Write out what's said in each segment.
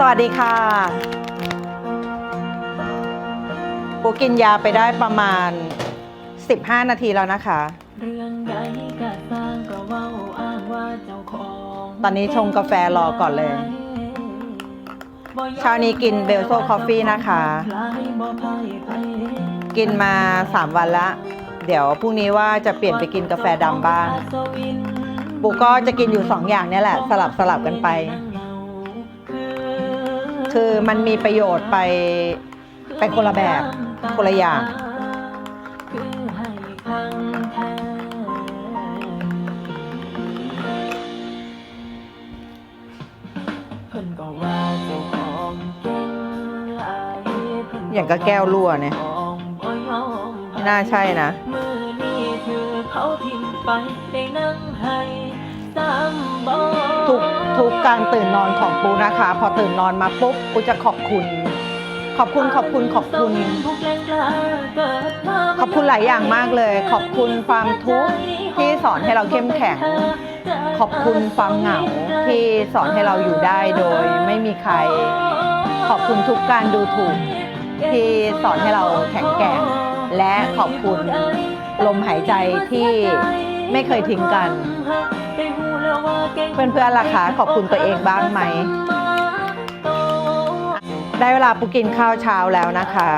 สวัสดีค่ะปูกินยาไปได้ประมาณ 15 นาทีแล้วนะคะ เรื่องใดก็สร้างก็เว้าอ้างว่าเจ้าของตอนนี้ชงกาแฟรอก่อนเลย เช้านี้กินเบลโซคอฟฟี่นะคะ กินมา 3 วันละ เดี๋ยวพรุ่งนี้ว่าจะเปลี่ยนไปกินกาแฟดำบ้าง ปูก็จะกินอยู่ 2 อย่างเนี่ยแหละ สลับสลับกันไป คือมันมีประโยชน์ไปไปคนละแบบคนละอย่างคือให้คังแท้เพิ่นก็ว่าเจ้าของเก่งหลายเพิ่นอย่างกับแก้วรั่วเนี่ยของบ่ยอมไม่น่าใช่นะมือนี้ถือเขาทิ้งไปได้นั่งให้สามบ่ทุก ทุกการตื่นนอนของปูนะคะ พอตื่นนอนมาปุ๊บปูจะขอบคุณ ขอบคุณขอบคุณขอบคุณ ขอบคุณหลายอย่างมากเลย ขอบคุณความทุกข์ที่สอนให้เราเข้มแข็ง ขอบคุณความเหงาที่สอนให้เราอยู่ได้โดยไม่มีใคร ขอบคุณทุกการดูถูกที่สอนให้เราแข็งแกร่ง และขอบคุณลมหายใจที่ไม่เคยทิ้งกัน เพื่อนๆล่ะคะขอบคุณตัวเองบ้างไหม ได้เวลาปูกินข้าวเช้าแล้วนะคะ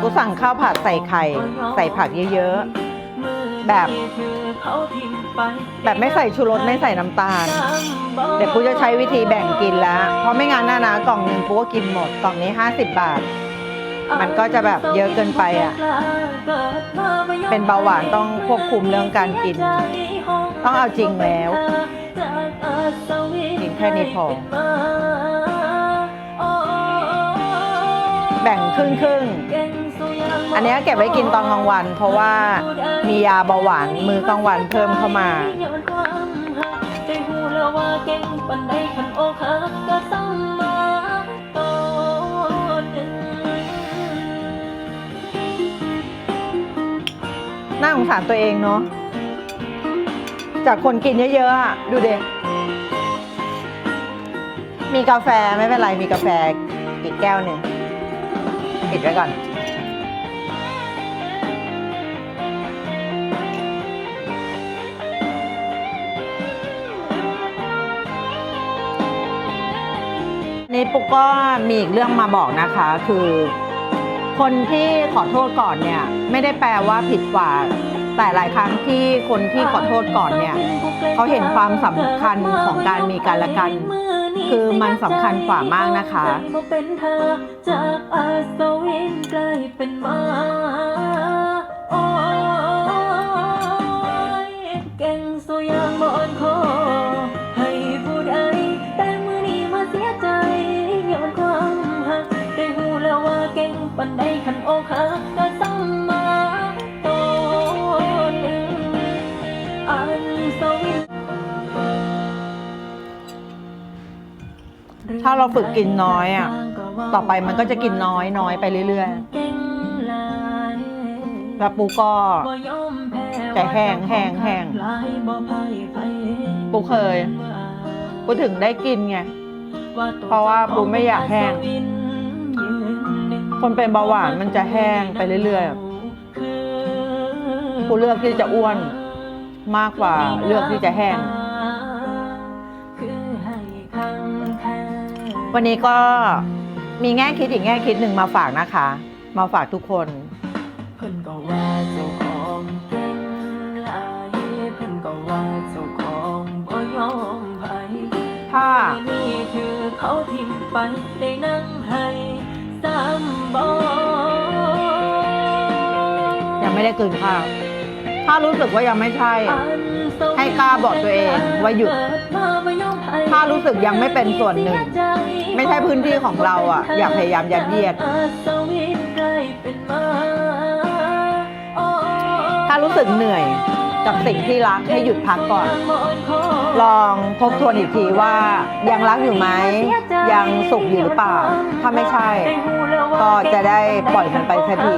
ปูสั่งข้าวผัดใส่ไข่ ใส่ผักเยอะๆ แบบ แบบไม่ใส่ชูรสไม่ใส่น้ำตาล เดี๋ยวปูจะใช้วิธีแบ่งกินแล้ว เพราะไม่งั้นนะนะกล่องหนึ่งปูก็กินหมดกล่องนี้ 50 บาท มันก็จะแบบเยอะเกินไปอะ เป็นเบาหวานต้องควบคุมเรื่องการกิน ต้องเอาจริงแล้วกินแค่นี้พอ แบ่งครึ่งครึ่งอันนี้เก็บไว้กินตอนกลางวัน เพราะว่ามียาเบาหวานมือกลางวันเพิ่มเข้ามาหน้าตองน่าสงสารตัวเองเนาะ จากคนกินเยอะๆอะดูเด็มีกาแฟไม่เป็นไรมีกาแฟอีกแก้วหนึ่งปิดไว้ก่อน นี่ปุ๊กก็มีอีกเรื่องมาบอกนะคะคือ คนที่ขอโทษก่อนเนี่ย ไม่ได้แปลว่าผิดกว่า แต่หลายครั้งที่คนที่ขอโทษก่อนเนี่ยเขาเห็นความสำคัญของการมีกันและกัน คือมันสำคัญกว่ามากนะคะ เราฝึกกินน้อยอะ ต่อไปมันก็จะกินน้อยน้อยไปเรื่อยๆแล้วปูก็จะแห้งแห้งแห้งปูเคย ปูถึงได้กินไง เพราะว่าปูไม่อยากแห้ง คนเป็นเบาหวานมันจะแห้งไปเรื่อยๆปูเลือกที่จะอ้วนมากกว่าเลือกที่จะแห้ง วันนี้ก็มีแง่คิดอีกแง่คิดหนึ่งมาฝากนะคะ มาฝากทุกคนเพิ่นก็ว่าเจ้าของเก่งหลายเพิ่นก็ว่าเจ้าของบ่ยอมไผถ้านี่คือเขาทิ้งไปได้นั่งให้สามบ่ยังไม่ได้กลืนข้าว ถ้ารู้สึกว่ายังไม่ใช่ ให้กล้าบอกตัวเองว่าหยุด ถ้ารู้สึกยังไม่เป็นส่วนหนึ่ง ไม่ใช่พื้นที่ของเราอะ อย่าพยายามยัดเยียด ถ้ารู้สึกเหนื่อยกับสิ่งที่รักให้หยุดพักก่อน ลองทบทวนอีกทีว่ายังรักอยู่ไหม ยังสุขอยู่หรือเปล่า ถ้าไม่ใช่ ก็จะได้ปล่อยมันไปสักที